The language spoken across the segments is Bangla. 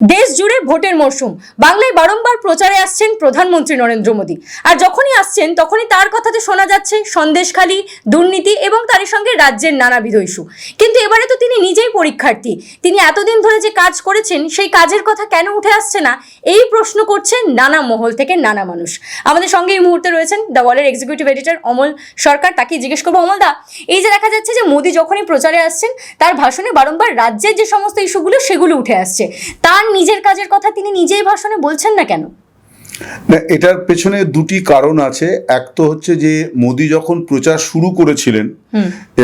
দেশ জুড়ে ভোটের মরশুম। বাংলায় বারংবার প্রচারে আসছেন প্রধানমন্ত্রী নরেন্দ্র মোদী। আর যখনই আসছেন, তখনই তার কথাতে শোনা যাচ্ছে সন্দেশখালী, দুর্নীতি এবং তারই সঙ্গে রাজ্যের নানাবিধ ইস্যু। কিন্তু এবারে তো তিনি নিজেই পরীক্ষার্থী। তিনি এতদিন ধরে যে কাজ করেছেন, সেই কাজের কথা কেন উঠে আসছে না? এই প্রশ্ন করছেন নানা মহল থেকে নানা মানুষ। আমাদের সঙ্গে এই মুহূর্তে রয়েছেন দ্য ওয়ালের এক্সিকিউটিভ এডিটর অমল সরকার। তাকে জিজ্ঞেস করব, অমল দা, এই যে দেখা যাচ্ছে যে মোদী যখনই প্রচারে আসছেন, তার ভাষণে বারংবার রাজ্যের যে সমস্ত ইস্যুগুলো, সেগুলো উঠে আসছে। তার নিজের কাজের কথা তিনি নিজেই ভাষণে বলছেন না কেন? না এটার পেছনে দুটি কারণ আছে। এক তো হচ্ছে যে মোদি যখন প্রচার শুরু করেছিলেন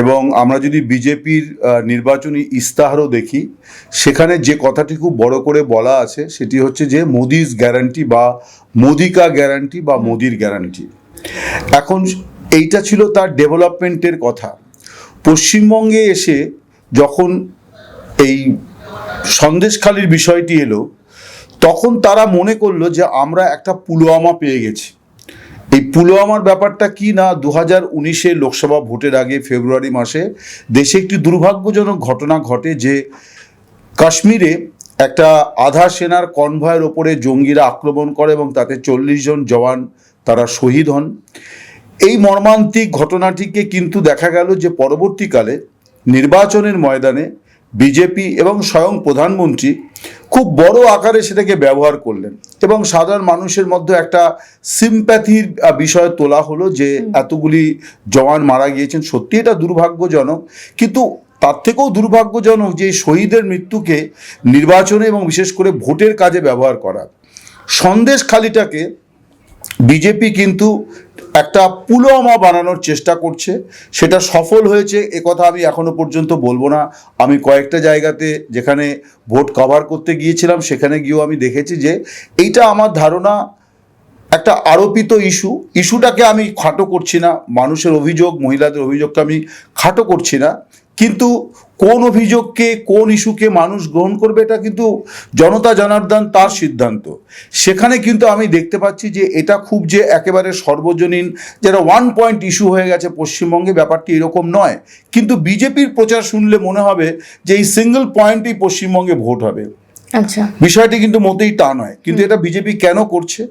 এবং আমরা যদি বিজেপির নির্বাচনী ইস্তাহারও দেখি সেখানে যে কথাটি খুব বড় করে বলা আছে সেটি হচ্ছে যে মোদিজ গ্যারান্টি বা মোদিকা গ্যারান্টি বা মোদির গ্যারান্টি এখন এইটা ছিল তার ডেভেলপমেন্টের কথা। পশ্চিমবঙ্গে এসে যখন এই সন্দেশখালির বিষয়টি এলো, তখন তারা মনে করল যে আমরা একটা পুলওয়ামা পেয়ে গেছি। এই পুলওয়ামার ব্যাপারটা কি না? দু হাজার উনিশে লোকসভা ভোটের আগে ফেব্রুয়ারি মাসে দেশে একটি দুর্ভাগ্যজনক ঘটনা ঘটে যে কাশ্মীরে একটা আধা সেনার কনভয়ের ওপরে জঙ্গিরা আক্রমণ করে এবং তাতে চল্লিশ জন জওয়ান তারা শহীদ হন। এই মর্মান্তিক ঘটনাটিকে কিন্তু দেখা গেল যে পরবর্তীকালে নির্বাচনের ময়দানে বিজেপি এবং স্বয়ং প্রধানমন্ত্রী খুব বড় আকারে সেটাকে ব্যবহার করলেন এবং সাধারণ মানুষের মধ্যে একটা সিম্প্যাথির বিষয় তোলা হলো যে এতগুলি জওয়ান মারা গিয়েছেন। সত্যি এটা দুর্ভাগ্যজনক। কিন্তু তার থেকেও দুর্ভাগ্যজনক যে শহীদের মৃত্যুকে নির্বাচনে এবং বিশেষ করে ভোটের কাজে ব্যবহার করা। সন্দেশ খালিটাকে বিজেপি কিন্তু একটা পুলওয়ামা বানানোর চেষ্টা করছে। সেটা সফল হয়েছে, এ কথা আমি এখনও পর্যন্ত বলব না। আমি কয়েকটা জায়গাতে যেখানে ভোট কভার করতে গিয়েছিলাম, সেখানে গিয়েও আমি দেখেছি যে এইটা আমার ধারণা একটা আরোপিত ইস্যু ইস্যুটাকে আমি খাটো করছি না। মানুষের অভিযোগ, মহিলাদের অভিযোগকে আমি খাটো করছি না। কিন্তু কোন অভিযোগকে, কোন ইস্যুকে মানুষ গ্রহণ করবে এটা কিন্তু জনতা জনার্দন তার সিদ্ধান্ত। সেখানে কিন্তু আমি দেখতে পাচ্ছি যে এটা খুব যে একেবারে সর্বজনীন, যেটা ওয়ান পয়েন্ট ইস্যু হয়ে গেছে পশ্চিমবঙ্গে, ব্যাপারটি এরকম নয়। কিন্তু বিজেপির প্রচার শুনলে মনে হবে যে এই সিঙ্গল পয়েন্টই পশ্চিমবঙ্গে ভোট হবে। বিষয়টি কিন্তু মোটেই তা নয়। কিন্তু এটা বিজেপি কেন করছে?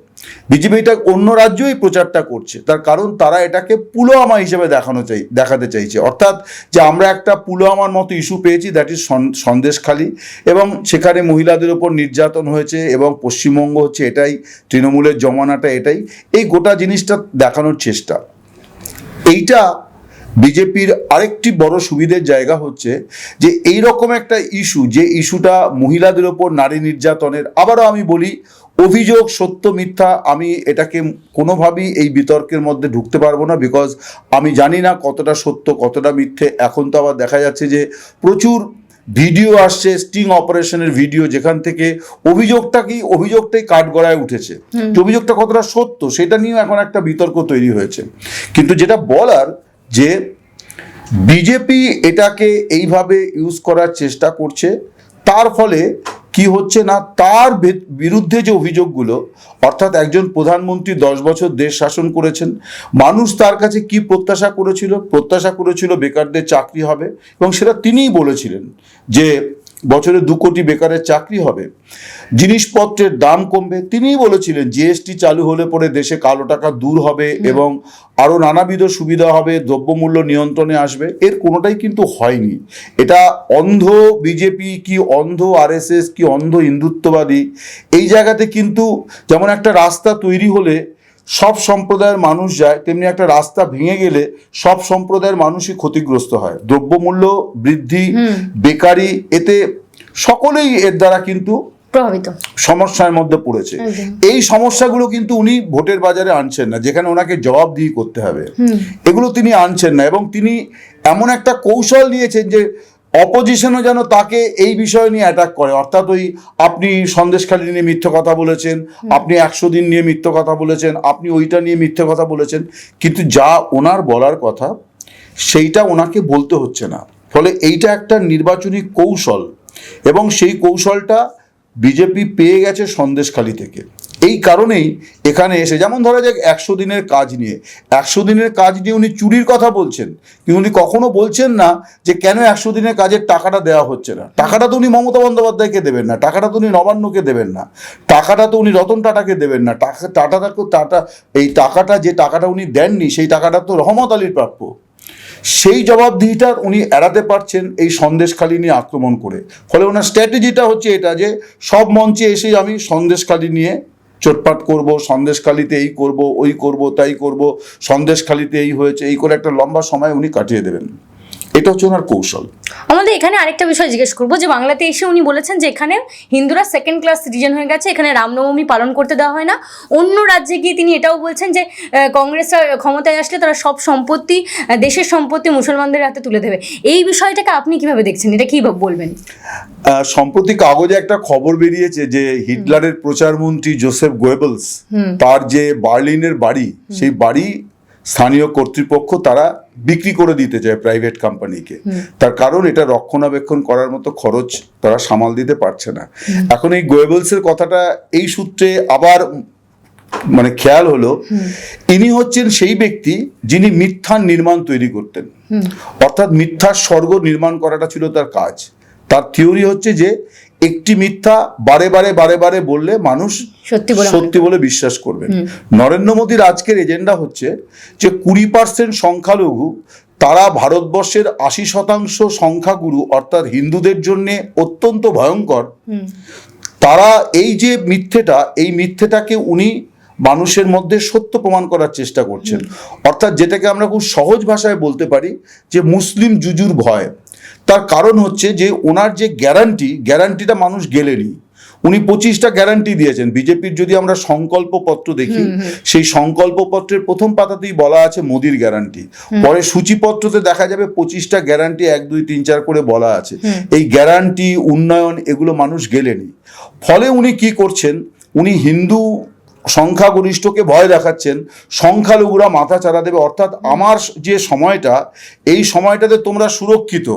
বিজেপি এটা অন্য রাজ্যই প্রচারটা করছে। তার কারণ তারা এটাকে পুলওয়ামা হিসেবে দেখানো চাই দেখাতে চাইছে। অর্থাৎ যে আমরা একটা পুলওয়ামার মতো ইস্যু পেয়েছি দ্যাট ইজ সন্দেশখালী। এবং সেখানে মহিলাদের ওপর নির্যাতন হয়েছে এবং পশ্চিমবঙ্গ হচ্ছে এটাই তৃণমূলের জমানাটা এটাই। এই গোটা জিনিসটা দেখানোর চেষ্টা। এইটা বিজেপির আরেকটি বড় সুবিধের জায়গা হচ্ছে যে এই রকম একটা ইস্যু যে ইস্যুটা মহিলাদের ওপর নারী নির্যাতনের আবারও আমি বলি অভিযোগ সত্য মিথ্যা আমি এটাকে কোনোভাবেই এই বিতর্কের মধ্যে ঢুকতে পারব না বিকজ আমি জানি না কতটা সত্য কতটা মিথ্যে। এখন তো আবার দেখা যাচ্ছে যে প্রচুর ভিডিও আসছে স্টিং অপারেশনের ভিডিও যেখান থেকে অভিযোগটা কি অভিযোগটাই কাঠগড়ায় উঠেছে। অভিযোগটা কতটা সত্য সেটা নিয়েও এখন একটা বিতর্ক তৈরি হয়েছে। কিন্তু যেটা বলার যে বিজেপি এটাকে এইভাবে ইউজ করার চেষ্টা করছে, তার ফলে কি হচ্ছে না, তার বিরুদ্ধে যে অভিযোগগুলো, অর্থাৎ একজন প্রধানমন্ত্রী দশ বছর দেশ শাসন করেছেন, মানুষ তার কাছে কি প্রত্যাশা করেছিল? প্রত্যাশা করেছিল বেকারদের চাকরি হবে, এবং সেটা তিনিই বলেছিলেন যে বছরে দু কোটি বেকারের চাকরি হবে। জিনিসপত্রের দাম কমবে। তিনিই বলেছিলেন জিএসটি চালু হলে পরে দেশে কালো টাকা দূর হবে এবং আরও নানাবিধ সুবিধা হবে দ্রব্যমূল্য নিয়ন্ত্রণে আসবে। এর কোনোটাই কিন্তু হয়নি। এটা অন্ধ বিজেপি কি অন্ধ আরএসএস কি অন্ধ হিন্দুত্ববাদী এই জায়গাতে কিন্তু যেমন একটা রাস্তা তৈরি হলে সব সম্প্রদায়ের মানুষ যায় তেমনি একটা রাস্তা ভেঙে গেলে সব সম্প্রদায়ের মানুষই ক্ষতিগ্রস্ত হয়। দ্রব্যমূল্য বৃদ্ধি বেকারি এতে সকলেই এর দ্বারা কিন্তু প্রভাবিত। সমস্যার মধ্যে পড়েছে। এই সমস্যাগুলো কিন্তু উনি ভোটের বাজারে আনছেন না যেখানে ওনাকে জবাবদিহি করতে হবে। এগুলো তিনি আনছেন না এবং তিনি এমন একটা কৌশল নিয়েছেন যে অপোজিশনও যেন তাকে এই বিষয় নিয়ে অ্যাটাক করে। অর্থাৎ ওই আপনি সন্দেশখালী নিয়ে মিথ্যে কথা বলেছেন আপনি একশো দিন নিয়ে মিথ্যে কথা বলেছেন আপনি ওইটা নিয়ে মিথ্যে কথা বলেছেন কিন্তু যা ওনার বলার কথা সেইটা ওনাকে বলতে হচ্ছে না। ফলে এইটা একটা নির্বাচনী কৌশল এবং সেই কৌশলটা বিজেপি পেয়ে গেছে সন্দেশখালী থেকে। এই কারণেই এখানে এসে, যেমন ধরা যাক একশো দিনের কাজ নিয়ে, একশো দিনের কাজ নিয়ে উনি চুরির কথা বলছেন। কিন্তু উনি কখনো বলছেন না যে কেন একশো দিনের কাজের টাকাটা দেওয়া হচ্ছে না। টাকাটা তো উনি মমতা বন্দ্যোপাধ্যায়কে দেবেন না, টাকাটা তো উনি নবান্নকে দেবেন না, টাকাটা তো উনি রতন টাটাকে দেবেন না, টাকা, টাটাটা টাটা, এই টাকাটা, যে টাকাটা উনি দেননি, সেই টাকাটা তো রহমত আলীর প্রাপ্য। সেই জবাবদিহিটা উনি এড়াতে পারছেন এই সন্দেশখালী নিয়ে আক্রমণ করে। ফলে ওনার স্ট্র্যাটেজিটা হচ্ছে এটা যে, সব মঞ্চে এসে আমি সন্দেশখালী নিয়ে চোটপাট করব সন্দেশখালিতে এই করব, ওই করব, তাই করব সন্দেশখালিতে এই হয়েছে, এই করে একটা লম্বা সময় উনি কাটিয়ে দেবেন। এটা হচ্ছে ওনার কৌশল। আমাদের এখানে আরেকটা বিষয় জিজ্ঞেস করব যে বাংলাতে এসে উনি বলেছেন যে এখানে হিন্দুরা সেকেন্ড ক্লাস সিটিজেন হয়ে গেছে এখানে রামনবমী পালন করতে দেওয়া হয় না। অন্য রাজ্যে গিয়ে তিনি এটাও বলছেন যে আহ, কংগ্রেসরা ক্ষমতায় আসলে তারা সব সম্পত্তি দেশের সম্পত্তি মুসলমানদের হাতে তুলে দেবে। এই বিষয়টাকে আপনি কীভাবে দেখছেন? এটা কি বলবেন? সম্প্রতি কাগজে একটা খবর বেরিয়েছে যে হিটলারের প্রচারমন্ত্রী জোসেফ গোয়েবলস তার যে বার্লিনের বাড়ি সেই বাড়ি স্থানীয় কর্তৃপক্ষ তারা বিক্রি করে দিতে চায় প্রাইভেট কোম্পানিকে তার কারণ এটা রক্ষণাবেক্ষণ করার মতো খরচ তারা সামাল দিতে পারছে না। এখন এই গোয়েবলসের কথাটা এই সূত্রে আবার মানে খেয়াল হলো। ইনি হচ্ছেন সেই ব্যক্তি যিনি মিথ্যার নির্মাণ তৈরি করতেন। অর্থাৎ মিথ্যার স্বর্গ নির্মাণ করাটা ছিল তার কাজ। তার থিওরি হচ্ছে যে একটি মিথ্যা বারে বারে বারে বারে বললে মানুষ সত্যি বলে বিশ্বাস করবেন নরেন্দ্র মোদীর আজকের এজেন্ডা হচ্ছে যে কুড়ি পার্সেন্ট সংখ্যালঘু তারা ভারতবর্ষের আশি শতাংশ সংখ্যাগুরু অর্থাৎ হিন্দুদের জন্য অত্যন্ত ভয়ঙ্কর। তারা এই যে মিথ্যেটা এই মিথ্যেটাকে উনি মানুষের মধ্যে সত্য প্রমাণ করার চেষ্টা করছেন। অর্থাৎ যেটাকে আমরা খুব সহজ ভাষায় বলতে পারি যে মুসলিম জুজুর ভয়। তার কারণ হচ্ছে যে ওনার যে গ্যারান্টি গ্যারান্টিটা মানুষ গেলেনি। উনি পঁচিশটা গ্যারান্টি দিয়েছেন। বিজেপির যদি আমরা সংকল্প পত্র দেখি সেই সংকল্প পত্রের প্রথম পাতাতেই বলা আছে মোদির গ্যারান্টি পরে সূচিপত্রতে দেখা যাবে পঁচিশটা গ্যারান্টি এক দুই তিন চার করে বলা আছে। এই গ্যারান্টি উন্নয়ন এগুলো মানুষ গেলেনি। ফলে উনি কি করছেন? উনি হিন্দু সংখ্যাগরিষ্ঠকে ভয় দেখাচ্ছেন সংখ্যালঘুরা মাথা চারা দেবে। অর্থাৎ আমার যে সময়টা এই সময়টাতে তোমরা সুরক্ষিত।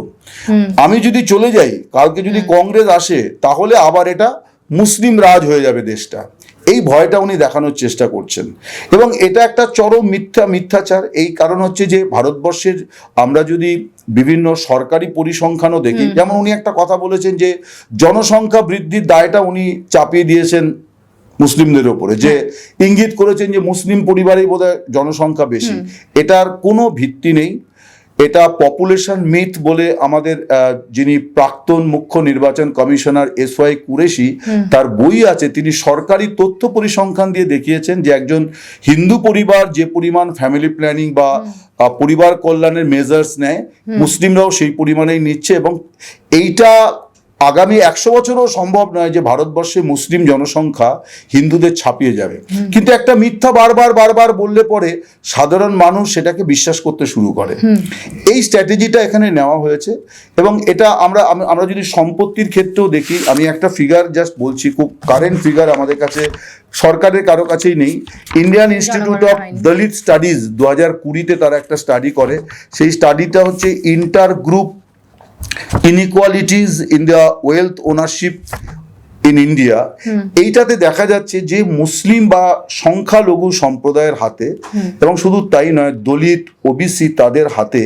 আমি যদি চলে যাই কালকে যদি কংগ্রেস আসে তাহলে আবার এটা মুসলিম রাজ হয়ে যাবে দেশটা। এই ভয়টা উনি দেখানোর চেষ্টা করছেন। এবং এটা একটা চরম মিথ্যা মিথ্যাচার। এই কারণ হচ্ছে যে ভারতবর্ষের আমরা যদি বিভিন্ন সরকারি পরিসংখ্যানও দেখি যেমন উনি একটা কথা বলেছেন যে জনসংখ্যা বৃদ্ধির দায়টা উনি চাপিয়ে দিয়েছেন মুসলিমদের ওপরে যে ইঙ্গিত করেছেন যে মুসলিম পরিবারেই বোধহয় জনসংখ্যা বেশি। এটার কোনো ভিত্তি নেই। এটা পপুলেশন মিথ বলে আমাদের যিনি প্রাক্তন মুখ্য নির্বাচন কমিশনার এস ওয়াই কুরেশি তার বই আছে তিনি সরকারি তথ্য পরিসংখ্যান দিয়ে দেখিয়েছেন যে একজন হিন্দু পরিবার যে পরিমাণ ফ্যামিলি প্ল্যানিং বা পরিবার কল্যাণের মেজার্স নেয় মুসলিমরাও সেই পরিমাণেই নিচ্ছে এবং এইটা আগামী একশো বছরও সম্ভব নয় যে ভারতবর্ষে মুসলিম জনসংখ্যা হিন্দুদের ছাপিয়ে যাবে। কিন্তু একটা মিথ্যা বারবার বারবার বললে পরে সাধারণ মানুষ সেটাকে বিশ্বাস করতে শুরু করে। এই স্ট্র্যাটেজিটা এখানে নেওয়া হয়েছে এবং এটা আমরা আমরা যদি সম্পত্তির ক্ষেত্রেও দেখি আমি একটা ফিগার জাস্ট বলছি খুব কারেন্ট ফিগার আমাদের কাছে সরকারের কারও কাছেই নেই। Indian institute of Dalit studies দু হাজার কুড়িতে তারা একটা স্টাডি করে। সেই স্টাডিটা হচ্ছে inter group inequalities in the wealth ownership in India এইটাতে দেখা যাচ্ছে যে মুসলিম বা সংখ্যালঘু সম্প্রদায়ের হাতে এবং শুধু তাই নয় দলিত ওবিসি তাদের হাতে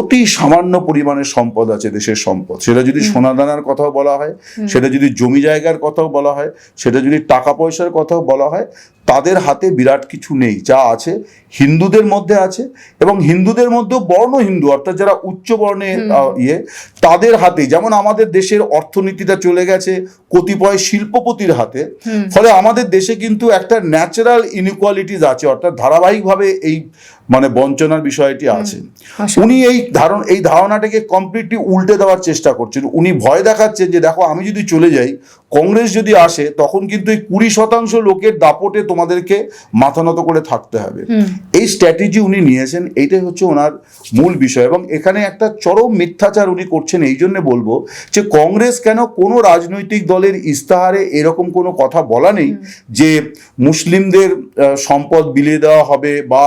অতি সামান্য পরিমাণে সম্পদ আছে দেশের সম্পদ। সেটা যদি সোনাদানার কথাও বলা হয় সেটা যদি জমি জায়গার কথাও বলা হয় সেটা যদি টাকা পয়সার কথাও বলা হয় তাদের হাতে বিরাট কিছু নেই যা আছে হিন্দুদের মধ্যে আছে এবং হিন্দুদের মধ্যেও বর্ণ হিন্দু অর্থাৎ যারা উচ্চ বর্ণের ইয়ে তাদের হাতে যেমন আমাদের দেশের অর্থনীতিটা চলে গেছে কতিপয় শিল্পপতির হাতে ফলে আমাদের দেশে কিন্তু একটা ন্যাচারাল ইনইকুয়ালিটিস আছে অর্থাৎ ধারাবাহিকভাবে এই মানে বঞ্চনার বিষয়টি আছে। উনি এই ধারণ এই ধারণাটাকে কমপ্লিটলি উল্টে দেওয়ার চেষ্টা করছেন। উনি ভয় দেখাচ্ছেন যে দেখো আমি যদি চলে যাই কংগ্রেস যদি আসে তখন কিন্তু এই কুড়ি শতাংশ লোকের দাপটে তোমাদেরকে মাথা নত করে থাকতে হবে। এই স্ট্র্যাটেজি উনি নিয়েছেন এইটাই হচ্ছে ওনার মূল বিষয় এবং এখানে একটা চরম মিথ্যাচার উনি করছেন এই জন্য বলব যে কংগ্রেস কেন কোনো রাজনৈতিক দলের ইস্তাহারে এরকম কোনো কথা বলা নেই যে মুসলিমদের সম্পদ বিলিয়ে দেওয়া হবে বা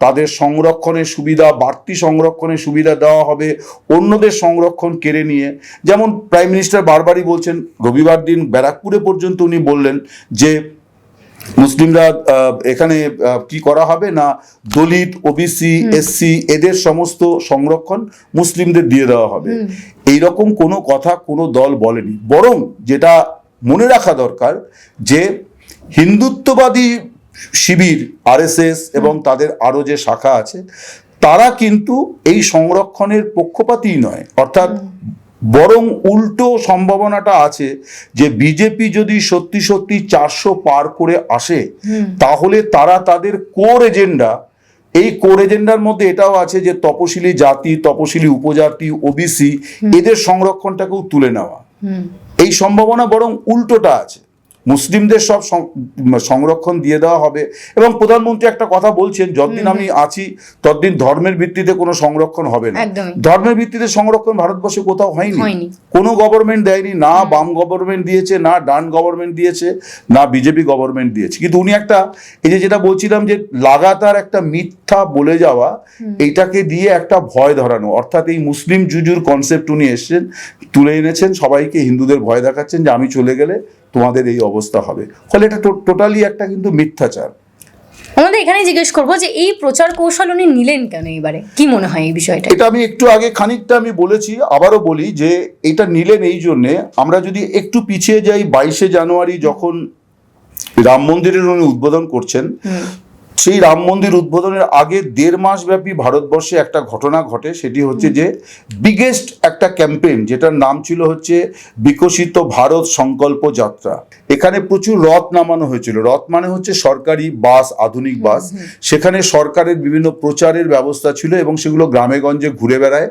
তাদের সংরক্ষণের সুবিধা বাড়তি সংরক্ষণের সুবিধা দেওয়া হবে অন্যদের সংরক্ষণ কেড়ে নিয়ে। যেমন প্রাইম মিনিস্টার বারবারই বলছেন রবিবার দিন ব্যারাকপুরে পর্যন্ত উনি বললেন যে মুসলিমরা এখানে কি করা হবে না দলিত ওবিসি এসসি এদের সমস্ত সংরক্ষণ মুসলিমদের দিয়ে দেওয়া হবে। এই রকম কোনো কথা কোনো দল বলেনি। বরং যেটা মনে রাখা দরকার যে হিন্দুত্ববাদী শিবির আরএসএস এবং তাদের আরও যে শাখা আছে তারা কিন্তু এই সংরক্ষণের পক্ষপাতই নয়। অর্থাৎ বরং উল্টো সম্ভাবনাটা আছে যে বিজেপি যদি সত্যি সত্যি চারশো পার করে আসে তাহলে তারা তাদের কোর এজেন্ডা এই কোর এজেন্ডার মধ্যে এটাও আছে যে তপশিলি জাতি তপশিলি উপজাতি ওবিসি এদের সংরক্ষণটাকেও তুলে নেওয়া। এই সম্ভাবনা বরং উল্টোটা আছে। মুসলিমদের সব সংরক্ষণ দিয়ে দেওয়া হবে। এবং প্রধানমন্ত্রী একটা কথা বলছেন যতদিন আমি আছি ততদিন ধর্মের ভিত্তিতে কোনো সংরক্ষণ হবে না। ধর্মের ভিত্তিতে সংরক্ষণ ভারতবর্ষে কোথাও হয়নি। হয়নি। কোনো গভর্নমেন্ট দেয়নি না বাম গভর্নমেন্ট দিয়েছে না ডান গভর্নমেন্ট দিয়েছে না বিজেপি গভর্নমেন্ট দিয়েছে। কিন্তু উনি একটা এই যে যেটা বলছিলাম যে লাগাতার একটা মিথ্যা বলে যাওয়া এইটাকে দিয়ে একটা ভয় ধরানো। অর্থাৎ এই মুসলিম জুজুর কনসেপ্ট উনি এসছেন তুলে এনেছেন সবাইকে হিন্দুদের ভয় দেখাচ্ছেন যে আমি চলে গেলে তোমাদের এই অবস্থা হবে। ফলে এটা টোটালি একটা কিন্তু মিথ্যাচার। আমাদের এখানে জিজ্ঞেস করব যে এই প্রচার কৌশল উনি নিলেন কেন এবারে? কি মনে হয় এই বিষয়টা এটা আমি একটু আগে খানিকটা আমি বলেছি আবারও বলি যে এটা নিলেন এই জন্যে আমরা যদি একটু পিছিয়ে যাই বাইশে জানুয়ারি যখন রাম মন্দিরের উনি উদ্বোধন করছেন সেই রাম মন্দির উদ্বোধনের আগে দেড় মাস ব্যাপী ভারতবর্ষে একটা ঘটনা ঘটে সেটি হচ্ছে যে বিগেস্ট একটা ক্যাম্পেইন যেটার নাম ছিল হচ্ছে বিকশিত ভারত সংকল্প যাত্রা। এখানে প্রচুর রথ নামানো হয়েছিল। রথ মানে হচ্ছে সরকারি বাস আধুনিক বাস। সেখানে সরকারের বিভিন্ন প্রচারের ব্যবস্থা ছিল এবং সেগুলো গ্রামে গঞ্জে ঘুরে বেড়ায়।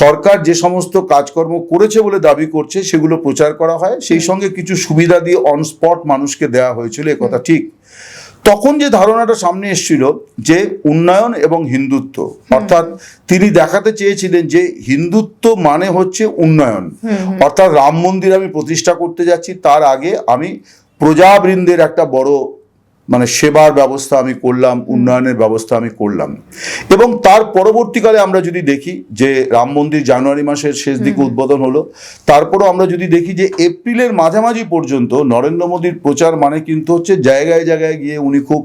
সরকার যে সমস্ত কাজকর্ম করেছে বলে দাবি করছে সেগুলো প্রচার করা হয়। সেই সঙ্গে কিছু সুবিধা দিয়ে অন স্পট মানুষকে দেওয়া হয়েছিল কথা ঠিক। তখন যে ধারণাটা সামনে এসেছিল যে উন্নয়ন এবং হিন্দুত্ব অর্থাৎ তিনি দেখাতে চেয়েছিলেন যে হিন্দুত্ব মানে হচ্ছে উন্নয়ন। অর্থাৎ রাম মন্দির আমি প্রতিষ্ঠা করতে যাচ্ছি তার আগে আমি প্রজাবৃন্দের একটা বড় মানে সেবার ব্যবস্থা আমি করলাম উন্নয়নের ব্যবস্থা আমি করলাম। এবং তার পরবর্তীকালে আমরা যদি দেখি যে রাম মন্দির জানুয়ারি মাসের শেষ দিকে উদ্বোধন হলো তারপরও আমরা যদি দেখি যে এপ্রিলের মাঝামাঝি পর্যন্ত নরেন্দ্র মোদীর প্রচার মানে কিন্তু হচ্ছে জায়গায় জায়গায় গিয়ে উনি খুব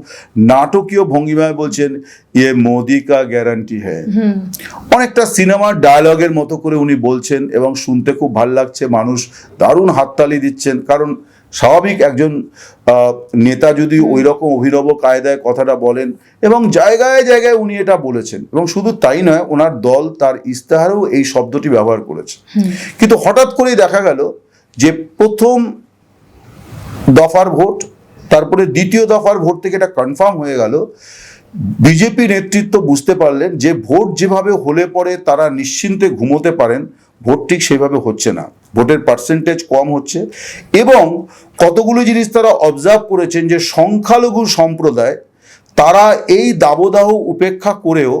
নাটকীয় ভঙ্গিমায় বলছেন ইয়ে মোদি কা গ্যারান্টি হ্যায়। অনেকটা সিনেমার ডায়ালগের মতো করে উনি বলছেন এবং শুনতে খুব ভালো লাগছে মানুষ দারুণ হাততালি দিচ্ছেন। কারণ স্বাভাবিক একজন নেতা যদি ওই রকম অভিনব কায়দায় কথাটা বলেন এবং জায়গায় জায়গায় উনি এটা বলেছেন এবং শুধু তাই নয় ওনার দল তার ইস্তাহারেও এই শব্দটি ব্যবহার করেছে। কিন্তু হঠাৎ করেই দেখা গেল যে প্রথম দফার ভোট তারপরে দ্বিতীয় দফার ভোট থেকে এটা কনফার্ম হয়ে গেল। বিজেপি নেতৃত্ব বুঝতে পারলেন যে ভোট যেভাবে হলে পরে তারা নিশ্চিন্তে ঘুমোতে পারেন ভোট ঠিক সেভাবে হচ্ছে না। ভোটের পার্সেন্টেজ কম হচ্ছে এবং কতগুলো জিনিস তারা অবজার্ভ করেছেন যে সংখ্যালঘু সম্প্রদায় তারা এই দাবদাহ উপেক্ষা করেও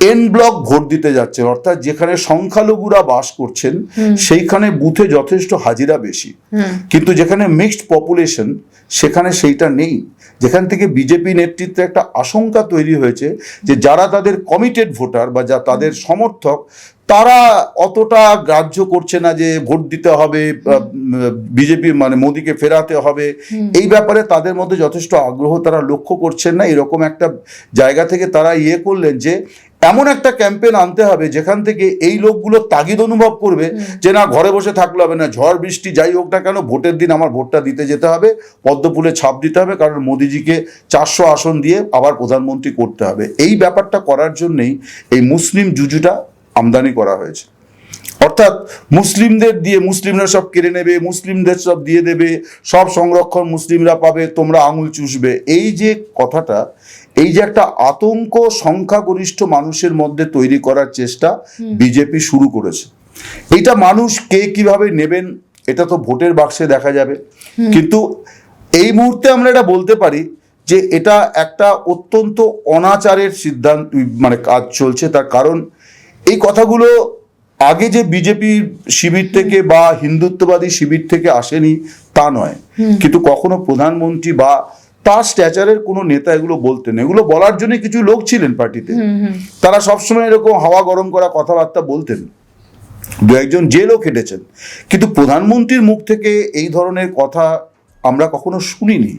এন ব্লক ভোট দিতে যাচ্ছেন অর্থাৎ যেখানে সংখ্যালঘুরা বাস করছেন সেইখানে বুথে যথেষ্ট হাজিরা বেশি। কিন্তু যেখানে মিক্সড পপুলেশন সেখানে সেইটা নেই। যেখান থেকে বিজেপি নেতৃত্বে একটা আশঙ্কা তৈরি হয়েছে যে যারা তাদের কমিটেড ভোটার বা যা তাদের সমর্থক তারা অতটা গ্রাহ্য করছে না যে ভোট দিতে হবে বিজেপি মানে মোদিকে ফেরাতে হবে। এই ব্যাপারে তাদের মধ্যে যথেষ্ট আগ্রহ তারা লক্ষ্য করছেন না। এরকম একটা জায়গা থেকে তারা ইয়ে করলেন যে এমন একটা ক্যাম্পেন আনতে হবে যেখান থেকে এই লোকগুলো তাগিদ অনুভব করবে যে না ঘরে বসে থাকলে হবে না ঝড় বৃষ্টি যাই হোক না কেন ভোটের দিন আমার ভোটটা দিতে যেতে হবে পদ্মফুলে ছাপ দিতে হবে কারণ মোদিজিকে চারশো আসন দিয়ে আবার প্রধানমন্ত্রী করতে হবে। এই ব্যাপারটা করার জন্যেই এই মুসলিম জুজুটা আমদানি করা হয়েছে। অর্থাৎ মুসলিমদের দিয়ে মুসলিমরা সব কেড়ে নেবে মুসলিমদের সব দিয়ে দেবে সব সংরক্ষণ মুসলিমরা পাবে তোমরা আঙুল চুষবে। এই যে কথাটা এই যে একটা আতঙ্ক সংখ্যাগরিষ্ঠ মানুষের মধ্যে তৈরি করার চেষ্টা বিজেপি শুরু করেছে। এটা মানুষ কে কীভাবে নেবেন এটা তো ভোটের বাক্সে দেখা যাবে। কিন্তু এই মুহূর্তে আমরা এটা বলতে পারি যে এটা একটা অত্যন্ত অনাচারের সিদ্ধান্ত মানে কাজ চলছে তার কারণ এই কথাগুলো আগে যে বিজেপি শিবির থেকে বা হিন্দুত্ববাদী শিবির থেকে আসেনি তা নয়। কিন্তু কখনো প্রধানমন্ত্রী বা তার স্ট্যাচারের কোনো নেতা এগুলো বলতেন এগুলো বলার জন্য কিছু লোক ছিলেন পার্টিতে। তারা সবসময় এরকম হাওয়া গরম করা কথাবার্তা বলতেন। দু একজন জেলও খেটেছেন কিন্তু প্রধানমন্ত্রীর মুখ থেকে এই ধরনের কথা আমরা কখনো শুনিনি।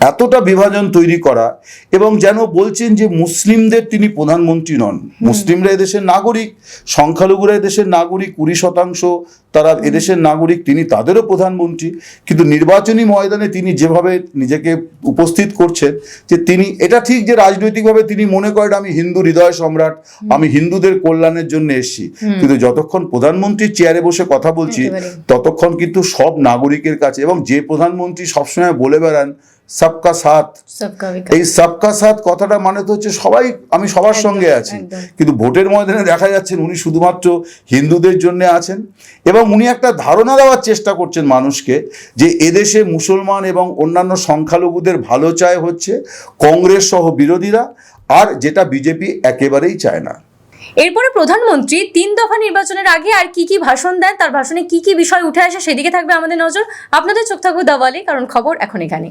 এতটা বিভাজন তৈরি করা এবং যেন বলছেন যে মুসলিমদের তিনি প্রধানমন্ত্রী নন। মুসলিমরা এদেশের নাগরিক সংখ্যালঘুরা এদেশের নাগরিক কুড়ি শতাংশ তারা এদেশের নাগরিক তিনি তাদেরও প্রধানমন্ত্রী। কিন্তু নির্বাচনী ময়দানে তিনি যেভাবে নিজেকে উপস্থিত করছেন যে তিনি এটা ঠিক যে রাজনৈতিকভাবে তিনি মনে করেন আমি হিন্দু হৃদয় সম্রাট আমি হিন্দুদের কল্যাণের জন্য এসেছি। কিন্তু যতক্ষণ প্রধানমন্ত্রীর চেয়ারে বসে কথা বলছি ততক্ষণ কিন্তু সব নাগরিকের কাছে এবং যে প্রধানমন্ত্রী সবসময় বলে বেড়ান সবকা সাথ। এই সবকা সাথ কথাটা মানে তো হচ্ছে সবাই আমি সবার সঙ্গে আছি। কিন্তু ভোটের ময়দানে দেখা যাচ্ছেন উনি শুধুমাত্র হিন্দুদের জন্য আছেন এবং উনি একটা ধারণা দেওয়ার চেষ্টা করছেন মানুষকে যে এদেশে মুসলমান এবং অন্যান্য সংখ্যালঘুদের ভালো চায় হচ্ছে কংগ্রেস সহ বিরোধীরা আর যেটা বিজেপি একেবারেই চায় না। এরপরে প্রধানমন্ত্রী তিন দফা নির্বাচনের আগে আর কি কি ভাষণ দেন তার ভাষণে কি কি বিষয় উঠে আসে সেদিকে থাকবে আমাদের নজর। আপনাদের চোখ থাকবে দাওয়ালে কারণ খবর এখন এখানে